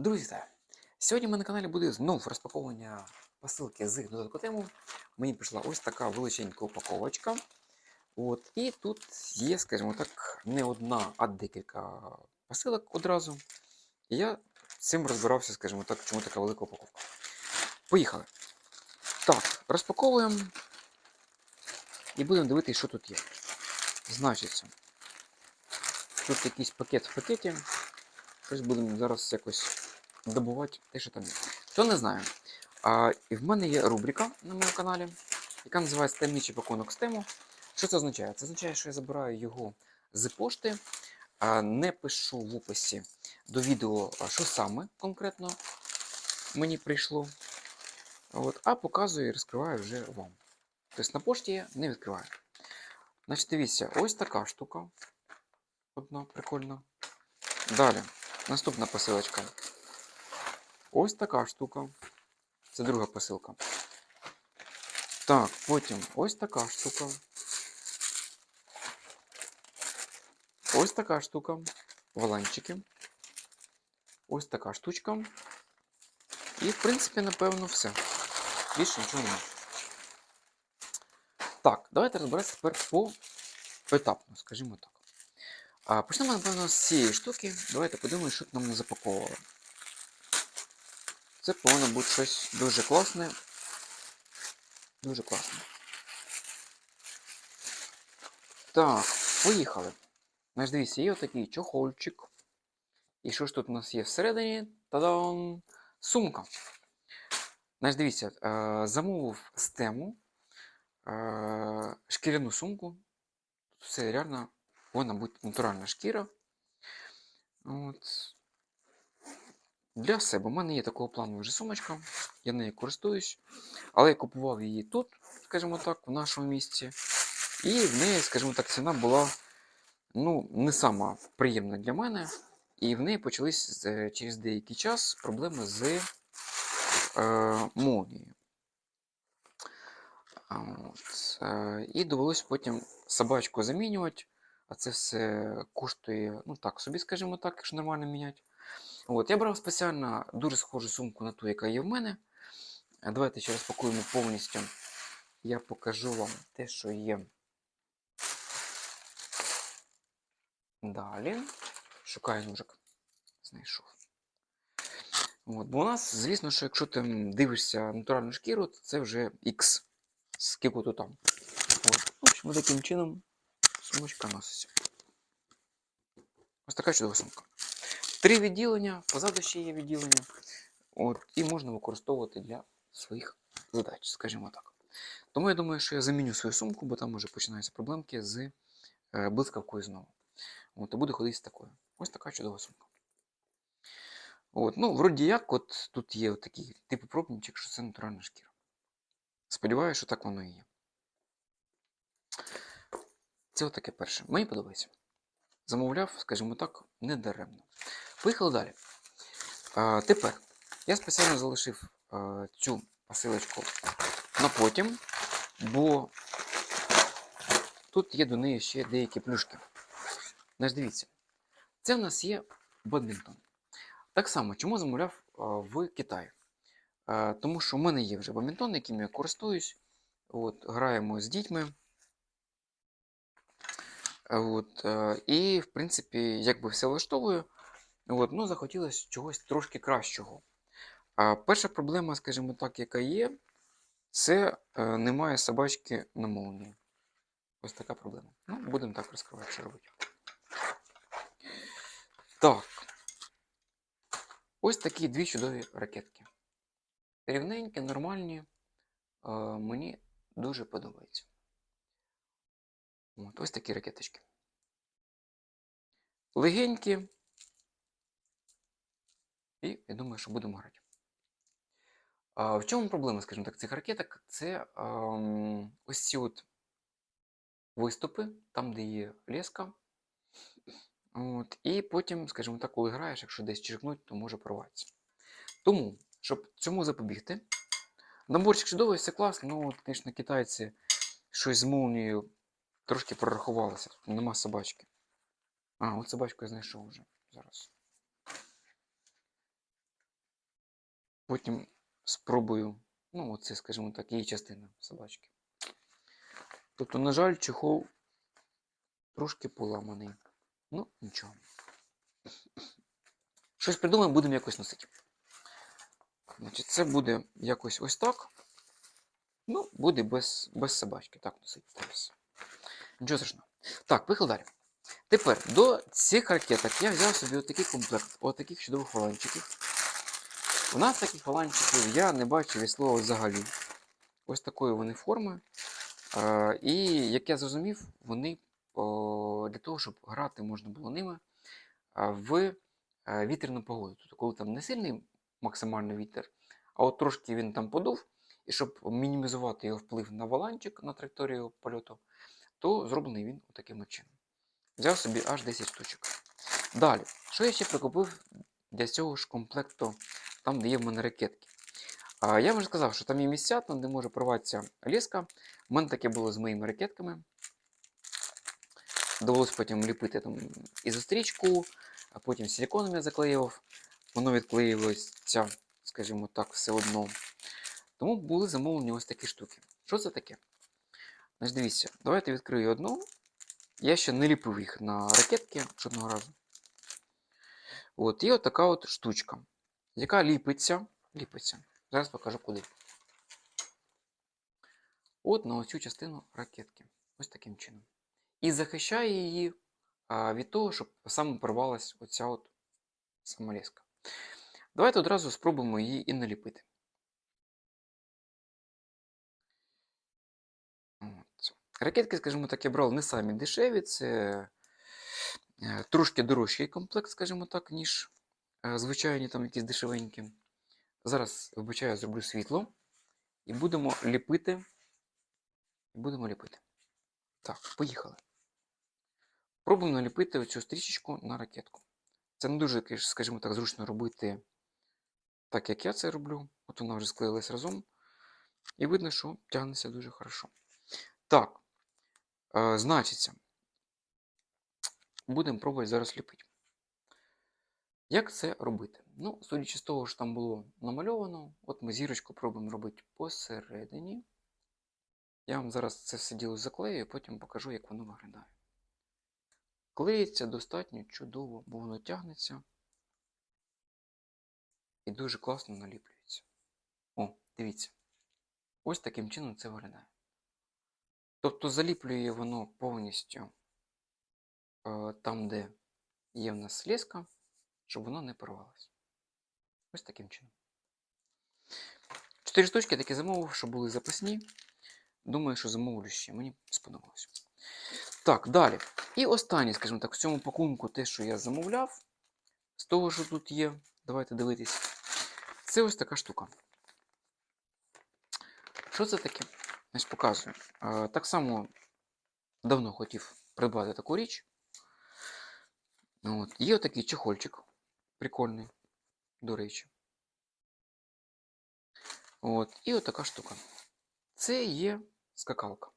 Друзі, сьогодні ми на каналі буде знов розпаковування посилки з додатку Мені прийшла ось така величенька упаковочка. От, і тут є, скажімо так, не одна, а декілька посилок одразу. І я з цим розбирався, скажімо так, чому така велика упаковка. Поїхали. Так, розпаковуємо і будемо дивитися, що тут є. Значиться, тут якийсь пакет в пакеті. Щось будемо зараз якось добувати те, що там є. Хто не знає, а, і в мене є рубрика на моєму каналі, яка називається Таємничий пакунок з тему. Що це означає? Це означає, що я забираю його з пошти, а, не пишу в описі до відео, що саме конкретно мені прийшло. От, а показую і розкриваю вже вам. Тобто на пошті я не відкриваю. Значить, дивіться, ось така штука. Одна прикольна. Далі. Наступна посилочка. Ось така штука. Це друга посилка. Так, потім ось така штука. Ось така штука. Валанчики. Ось така штучка. І, в принципі, напевно, все. Більше нічого немає. Так, давайте розбиратися тепер по поетапно, скажімо так. Почнемо, напевно, з цієї штуки. Давайте подивимося, що нам не запаковували. Це повинно бути щось дуже класне. Дуже класне. Так, поїхали. Значить, дивіться, є отакий чохольчик. І що ж тут у нас є всередині? Та-дам! Сумка. Значить, дивіться, е, замовив з тему е, шкіряну сумку. Все реально повинна бути натуральна шкіра. От. Для себе. У мене є такого плану вже сумочка, я нею користуюсь. Але я купував її тут, скажімо так, в нашому місті. І в неї, скажімо так, ціна була ну, не сама приємна для мене. І в неї почались через деякий час проблеми з е, молнією. От. е, І довелося потім собачку замінювати. А це все коштує, ну так, собі, скажімо так, якщо нормально міняти. От, я брав спеціально дуже схожу сумку на ту, яка є в мене. Е, Давайте ще розпакуємо повністю. Я покажу вам те, що є. Далі. Шукаю ножик. Знайшов. От, бо у нас, звісно, що якщо ти дивишся натуральну шкіру, то це вже X. Скільки то там. От. В общем, таким чином сумочка носиться. Ось така чудова сумка. Три відділення, позаду ще є відділення. От, і можна використовувати для своїх задач, скажімо так. Тому я думаю, що я заміню свою сумку, бо там вже починаються проблемки з е, блискавкою знову. От, і буде ходити з такою. Ось така чудова сумка. От, ну, вроді як, от тут є от такий типу пробничок, що це натуральна шкіра. Сподіваюся, що так воно і є. Це отаке перше. Мені подобається. Замовляв, скажімо так, не даремно. Поїхали далі. А, тепер я спеціально залишив а, цю посилочку на потім, бо тут є до неї ще деякі плюшки. Значить, дивіться, це в нас є бадмінтон. Так само, чому замовляв а, в Китаї? А, тому що в мене є вже бадмінтон, яким я користуюсь. От, граємо з дітьми. От, і, в принципі, якби все влаштовую. От, ну, захотілося чогось трошки кращого. А перша проблема, скажімо так, яка є, це е, немає собачки на молнії. Ось така проблема. Ну, будемо так розкривати, що робити. Так. Ось такі дві чудові ракетки. Рівненькі, нормальні. Е, мені дуже подобається. От, ось такі ракеточки. Легенькі. І я думаю, що будемо грати. А, в чому проблема, скажімо так, цих ракеток? Це ем, ось ці от виступи, там, де є леска. От, і потім, скажімо так, коли граєш, якщо десь чиркнуть, то може порватися. Тому, щоб цьому запобігти, наборчик чудовий, все класно, ну, звісно, китайці щось з молнією трошки прорахувалися. Нема собачки. А, от собачку я знайшов вже зараз. Потім спробую, ну, оце, скажімо так, її частина собачки. Тобто, на жаль, чехол трошки поламаний. Ну, нічого. Щось придумаємо, будемо якось носити. Значить, це буде якось ось так. Ну, буде без, без собачки. Так носити. Нічого страшного. Так, поїхали далі. Тепер до цих ракеток я взяв собі отакий комплект, отаких чудових валанчиків. У нас таких валанчиків я не бачив від слова взагалі. Ось такої вони форми. Е, і як я зрозумів, вони для того, щоб грати можна було ними в е, вітряну погоду. Тобто, коли там не сильний максимальний вітер, а от трошки він там подув, і щоб мінімізувати його вплив на валанчик на траєкторію польоту, то зроблений він таким чином. Взяв собі аж 10 штучок. Далі, що я ще прикупив для цього ж комплекту, там, де є в мене ракетки. А, я вже сказав, що там є місця, там, де може порватися ліска. У мене таке було з моїми ракетками. Довелося потім ліпити там ізострічку, а потім силіконом я заклеював. Воно відклеювалося, скажімо так, все одно. Тому були замовлені ось такі штуки. Що це таке? Значить, дивіться, давайте відкрию одну. Я ще не ліпив їх на ракетки жодного разу. От, і от така от штучка, яка ліпиться. ліпиться. Зараз покажу куди. От на оцю частину ракетки. Ось таким чином. І захищає її а, від того, щоб саме порвалась оця от самоліска. Давайте одразу спробуємо її і наліпити. От. Ракетки, скажімо так, я брав не самі дешеві, це е, трошки дорожчий комплект, скажімо так, ніж звичайні там якісь дешевенькі. Зараз, вибачаю, зроблю світло і будемо ліпити. Будемо ліпити. Так, поїхали. Пробуємо наліпити оцю стрічечку на ракетку. Це не дуже, скажімо так, зручно робити так, як я це роблю. От вона вже склеїлась разом. І видно, що тягнеться дуже хорошо. Так, е, значиться, будемо пробувати зараз ліпити. Як це робити? Ну, судячи з того, що там було намальовано, от ми зірочку пробуємо робити посередині. Я вам зараз це все діло заклею, потім покажу, як воно виглядає. Клеїться достатньо чудово, бо воно тягнеться і дуже класно наліплюється. О, дивіться. Ось таким чином це виглядає. Тобто заліплює воно повністю е, там, де є в нас слізка, щоб воно не порвалося. Ось таким чином. Чотири штучки такі замовив, що були запасні. Думаю, що замовлю ще. Мені сподобалось. Так, далі. І останнє, скажімо так, в цьому пакунку те, що я замовляв, з того, що тут є, давайте дивитись. Це ось така штука. Що це таке? Значить, показую. Так само давно хотів придбати таку річ. От. Є отакий чехольчик. Прикольний, до речі. От. І отака штука. Це є скакалка.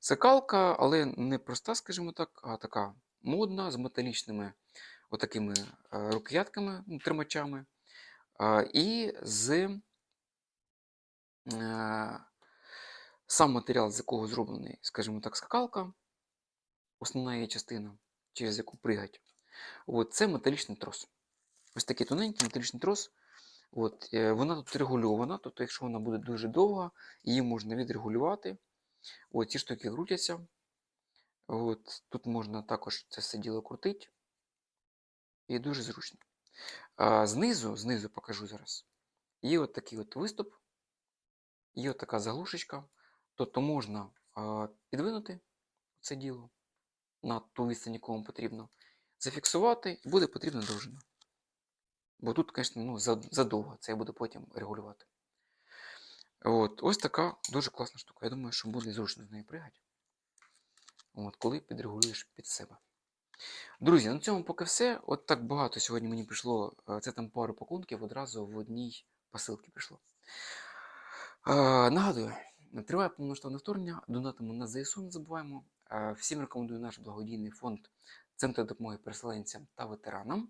Скакалка, але не проста, скажімо так, а така модна, з металічними отакими е, рукоятками, ну, тримачами. І з е, сам матеріал, з якого зроблений, скажімо так, скакалка, основна її частина, через яку пригать, от, це металічний трос. Ось такий тоненький металічний трос. От, е, вона тут регульована, тобто, якщо вона буде дуже довга, її можна відрегулювати. От, ці штуки крутяться. От, тут можна також це все діло крутити. І дуже зручно. А, знизу, знизу покажу зараз. Є от такий от виступ, є от така заглушечка. Тобто можна а, підвинути це діло на ту відстань, вам потрібно, зафіксувати, і буде потрібна довжина. Бо тут, звісно, ну, задовго, це я буду потім регулювати. От, ось така дуже класна штука. Я думаю, що буде зручно з нею пригати. От, коли підрегулюєш під себе. Друзі, на цьому поки все. От так багато сьогодні мені прийшло. е, Це там пару пакунків одразу в одній посилці прийшло. Е, нагадую, триває повноштовне вторгнення, донатимо на ЗСУ, не забуваємо. Е, всім рекомендую наш благодійний фонд Центр допомоги переселенцям та ветеранам.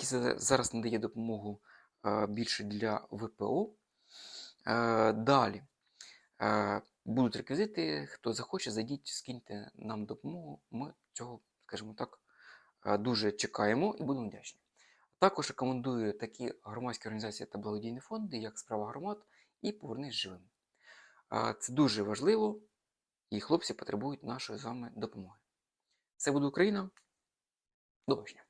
За- зараз надає допомогу більше для ВПО. Е, Далі е, будуть реквізити. Хто захоче, зайдіть, скиньте нам допомогу. Ми цього, скажімо так, е, дуже чекаємо і будемо вдячні. Також рекомендую такі громадські організації та благодійні фонди, як Справа громад і Повернись живим. Це дуже важливо, і хлопці потребують нашої з вами допомоги. Це буде Україна. До побачення.